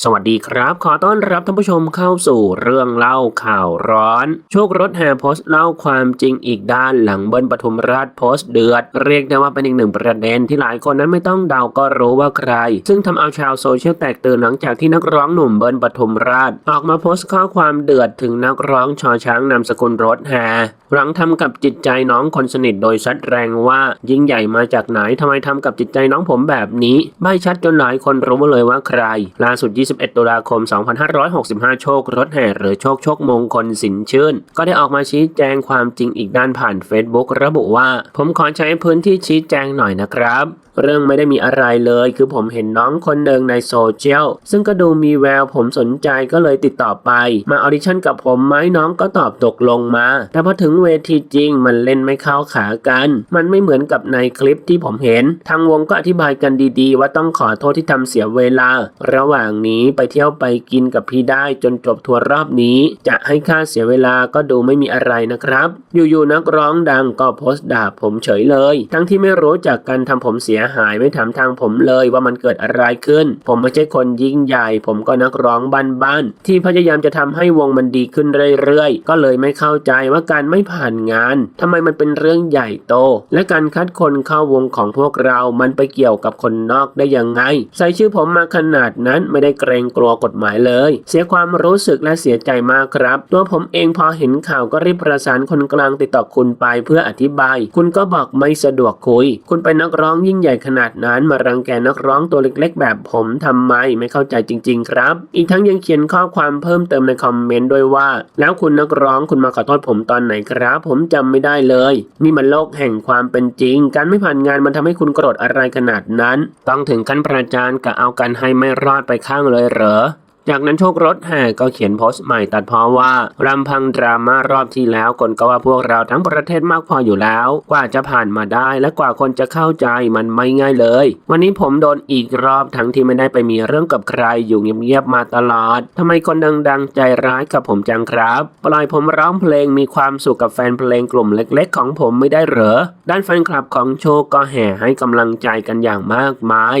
สวัสดีครับ ขอต้อนรับท่านผู้ชมเข้าสู่เรื่องเล่าข่าวร้อน โชครถแห่โพสต์เล่าความจริงอีกด้านหลังเบิ้ลปทุมราชโพสต์เดือด เรียกได้ว่าเป็นอีกหนึ่งประเด็นที่หลายคนนั้นไม่ต้องเดาก็รู้ว่าใคร ซึ่งทำเอาชาวโซเชียลแตกตื่นหลังจากที่นักร้องหนุ่มเบิ้ลปทุมราช ออกมาโพสต์ข้อความเดือดถึงนักร้องชอช้างนามสกุลรถแห่หลังทำกับจิตใจน้องคนสนิทโดยชัดแรงว่ายิ่งใหญ่มาจากไหนทำไมทำกับจิตใจน้องผมแบบนี้ใบชัดจนหลายคนรู้เลยว่าใครล่าสุด21ตุลาคม 2565 โชครถแห่หรือโชคโชคมงคลสินชื่น ก็ได้ออกมาชี้แจงความจริงอีกด้านผ่าน Facebook ระบุว่า ผมขอใช้พื้นที่ชี้แจงหน่อยนะครับเรื่องไม่ได้มีอะไรเลย คือผมเห็นน้องคนหนึ่งในโซเชียล ซึ่งก็ดูมีแววผมสนใจก็เลยติดต่อไป มาออดิชั่นกับผมไหมน้องก็ตอบตกลงมา แต่พอถึงเวทีจริงมันเล่นไม่เข้าขากัน มันไม่เหมือนกับในคลิปที่ผมเห็น ทางวงก็อธิบายกันดีๆ ว่าต้องขอโทษที่ทำเสียเวลา ระหว่างนี้ไปเที่ยวไปกินกับพี่ได้จนจบทัวร์รอบนี้ จะให้ค่าเสียเวลาก็ดูไม่มีอะไรนะครับ อยู่ๆนักร้องดังก็โพสต์ด่าผมเฉยเลย ทั้งที่ไม่รู้จักกันทำผมเสียหายไม่ถามทางผมเลยว่ามันเกิดอะไรขึ้น ผมไม่ใช่คนยิ่งใหญ่ ผมก็นักร้องบ้านๆที่พยายามจะทำให้วงมันดีขึ้นเรื่อยๆ ก็เลยไม่เข้าใจว่าการไม่ผ่านงานทำไมมันเป็นเรื่องใหญ่โต และการคัดคนเข้าวงของพวกเรา มันไปเกี่ยวกับคนนอกได้ยังไง ใส่ชื่อผมมาขนาดนั้นไม่ได้เกรงกลัวกฎหมายเลย เสียความรู้สึกและเสียใจมากครับ ตัวผมเองพอเห็นข่าวก็รีบประสานคนกลางติดต่อคุณไปเพื่ออธิบาย คุณก็บอกไม่สะดวกคุย คุณเป็นนักร้องยิ่งใหญ่ขนาดนั้นมารังแกนักร้องตัวเล็กๆ แบบผมทำไมไม่เข้าใจจริง ๆ ครับ อีกทั้งยังเขียนข้อความเพิ่มเติมในคอมเมนต์ด้วยว่า แล้วคุณนักร้องคุณมาขอโทษผมตอนไหนครับ ผมจำไม่ได้เลย นี่มันโลกแห่งความเป็นจริง การไม่ผ่านงานมันทำให้คุณโกรธอะไรขนาดนั้น ต้องถึงขั้นประจานกับเอากันให้ไม่รอดไปข้างเลยเหรอจากนั้นโชครถแห่ก็เขียนโพสต์ใหม่ตัดพราะว่ารำพังดราม่ารอบที่แล้วคนก็ว่าพวกเราทั้งประเทศมากพออยู่แล้ว กว่าจะผ่านมาได้และกว่าคนจะเข้าใจมันไม่ง่ายเลย วันนี้ผมโดนอีกรอบทั้งที่ไม่ได้ไปมีเรื่องกับใครอยู่เงียบๆมาตลอดทำไมคนดังๆใจร้ายกับผมจังครับ ปล่อยผมร้องเพลงมีความสุขกับแฟนเพลงกลุ่มเล็ก ๆ ของผมไม่ได้เหรอด้านแฟนคลับของโชคก็แห่ให้กำลังใจกันอย่างมากมาย